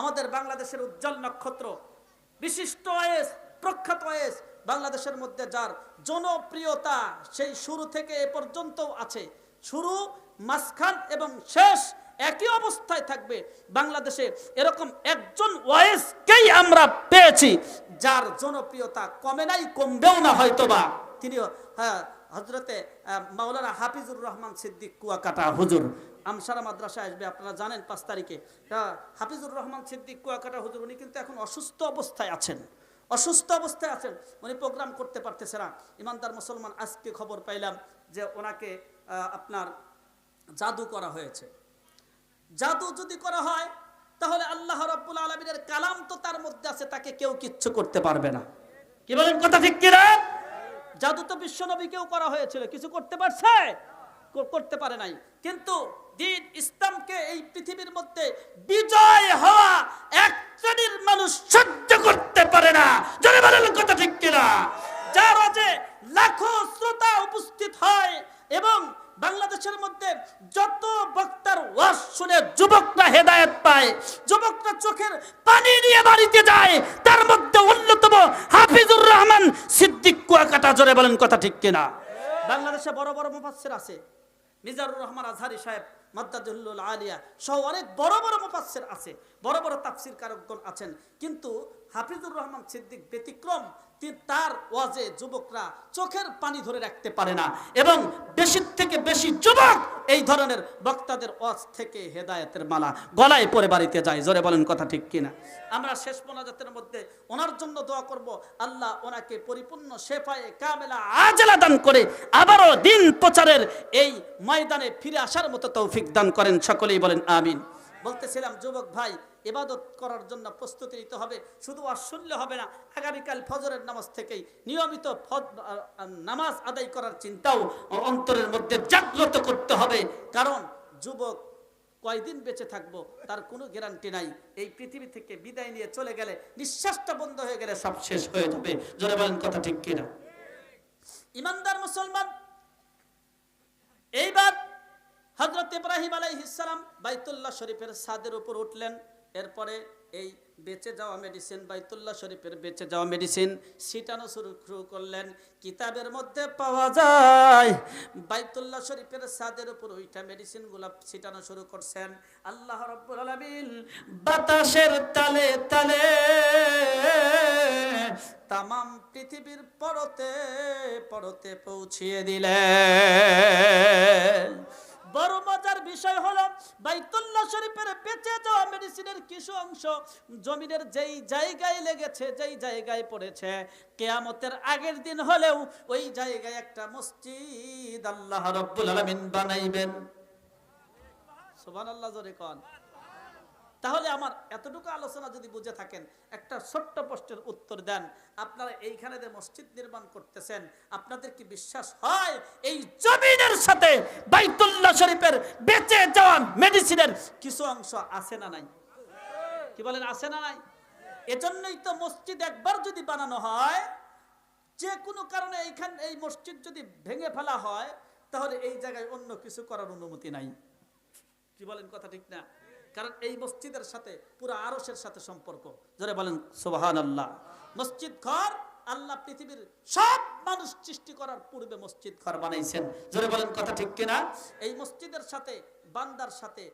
আমাদের বাংলাদেশের উজ্জ্বল নক্ষত্র, বিশিষ্ট ওয়েস প্রখ্যাত ওয়েস বাংলাদেশের মধ্যে যার জনপ্রিয়তা সেই শুরু থেকে এ পর্যন্ত আছে। শুরু, মাঝখান এবং শেষ একই অবস্থায় থাকবে। বাংলাদেশে এরকম একজন ওয়েসকেই আমরা পেয়েছি, যার জনপ্রিয়তা কমে নাই, কমবেও না হয়তোবা। হ্যাঁ হজরতে মাওলানা হাফিজুর রহমান সিদ্দিক কুয়াকাটা হুজুর আমসারা মাদ্রাসা আসবে আপনারা জানেন পাঁচ তারিখে। হ্যাঁ, হাফিজুর রহমান সিদ্দিক কুয়াকাটা হুজুর উনি কিন্তু এখন অসুস্থ অবস্থায় আছেন। অসুস্থ অবস্থায় আছেন উনি প্রোগ্রাম করতে পারতেছে না। ইমানদার মুসলমান আজকে খবর পাইলাম যে ওনাকে আপনার জাদু করা হয়েছে। জাদু যদি করা হয় তাহলে আল্লাহ রাব্বুল আলমিনের কালাম তো তার মধ্যে আছে তাকে কেউ কিচ্ছু করতে পারবে না। কি বলেন কথা ঠিক কিনা? জাদু তো বিশ্বনবীকেও করা হয়েছিল, কিছু করতে পারছে? করতে পারে নাই। কিন্তু দিন ইসলামকে এই পৃথিবীর মধ্যে বিজয় হওয়া এক শ্রেণির মানুষ সহ্য করতে পারে না। জনে বলেন কথা ঠিক কিনা? যারা যে লাখো শ্রোতা উপস্থিত হয় এবং বাংলাদেশের মধ্যে যত বক্তার ওয়াজ শুনে যুবকরা হেদায়েত পায়, যুবকরা চোখের পানি নিয়ে বাড়িতে যায়, তার মধ্যে অন্যতম হাফিজুর রহমান সিদ্দিক কুয়াকাটা জোরে বলেন কথা ঠিক কিনা? বাংলাদেশে বড় বড় মুফাসসির আছে। মিজানুর রহমান আজহারি সাহেব মাদ্দাদুল্লুল আলিয়া সহ অনেক বড় বড় মুফাসসির আছে। বড় বড় তাফসির কারকগণ আছেন। কিন্তু হাফিজুর রহমান সিদ্দিক ব্যতিক্রম তার ওয়াজে যুবকরা চোখের পানি ধরে রাখতে পারে না এবং বেশি থেকে বেশি যুবক এই ধরনের বক্তাদের ওয়াজ থেকে হেদায়েতের মালা গলায় পরে বাড়িতে যায়। জোরে বলেন কথা ঠিক কিনা? আমরা শেষ মোনাজাতের মধ্যে ওনার জন্য দোয়া করব, আল্লাহ ওনাকে পরিপূর্ণ শেফায়ে কামেলা আজলা দান করে আবারও দিন প্রচারের এই ময়দানে ফিরে আসার মতো তৌফিক দান করেন। সকলেই বলেন আমিন। বলতেছিলাম, যুবক ভাই, ইবাদত করার জন্য প্রস্তুতি নিতে হবে। শুধু শুনলে হবে না, আগামীকাল ফজরের নামাজ থেকেই নিয়মিত নামাজ আদায় করার চিন্তাও অন্তরের মধ্যে জাগ্রত করতে হবে। কারণ যুবক কয়দিন বেঁচে থাকব তার কোনো গ্যারান্টি নাই। এই পৃথিবী থেকে বিদায় নিয়ে চলে গেলে নিঃশ্বাসটা বন্ধ হয়ে গেলে সব শেষ হয়ে যাবে। জোরে বলেন কথা ঠিক কিনা? ইমানদার মুসলমান, এইবার হজরত ইব্রাহিম আলাইহিসসালাম বাইতুল্লাহ শরীফের ছাদের উপর উঠলেন। এরপরে এই বেঁচে যাওয়া মেডিসিন বাইতুল্লাহ শরীফের বেঁচে যাওয়া মেডিসিন ছিটানো শুরু শুরু করলেন। কিতাবের মধ্যে পাওয়া যায়, বাইতুল্লাহ শরীফের ছাদের উপর ওইটা মেডিসিনগুলা ছিটানো শুরু করছেন। আল্লাহ রব্বুল আলামিন বাতাসের তালে তালে তামাম পৃথিবীর পরতে পরতে পৌঁছিয়ে দিলেন। বড় মজার বিষয় হলো বাইতুল্লাহ শরীফের বেঁচে যাওয়া মেডিসিনের কিছু অংশ জমিনের যেই জায়গায় লেগেছে, যেই জায়গায় পড়েছে, কেয়ামতের আগের দিন হলেও ওই জায়গায় একটা মসজিদ আল্লাহ রব্বুল আলামিন বানাইবেন। সুবহানাল্লাহ জোরে কন। তাহলে আমার এতটুকু আলোচনা যদি বুঝে থাকেন, একটা ছোট্ট প্রশ্নের উত্তর দেন। আপনারা এইখানে যে মসজিদ নির্মাণ করতেছেন, আপনাদের কি বিশ্বাস হয়? এই জমিনের সাথে বাইতুল্লাহ শরীফের বেঁচে যাওয়া মেডিসিনের কিছু অংশ আছে না নাই? কি বলেন, আছে না নাই? এজন্যই তো মসজিদ একবার যদি বানানো হয়, যে কোনো কারণে এইখান, এই মসজিদ যদি ভেঙে ফেলা হয়, তাহলে এই জায়গায় অন্য কিছু করার অনুমতি নাই। কি বলেন কথা ঠিক না? কারণ এই মসজিদের সাথে পুরো আরসের সাথে সম্পর্ক। যারা বলেন সোহান আল্লাহ মসজিদ ঘর, আল্লাহ পৃথিবীর সব মানুষ সৃষ্টি করার পূর্বে মসজিদ ঘর বানাইছেন। জোরে বলেন কথা ঠিক কিনা? এই মসজিদের সাথে, বান্দার সাথে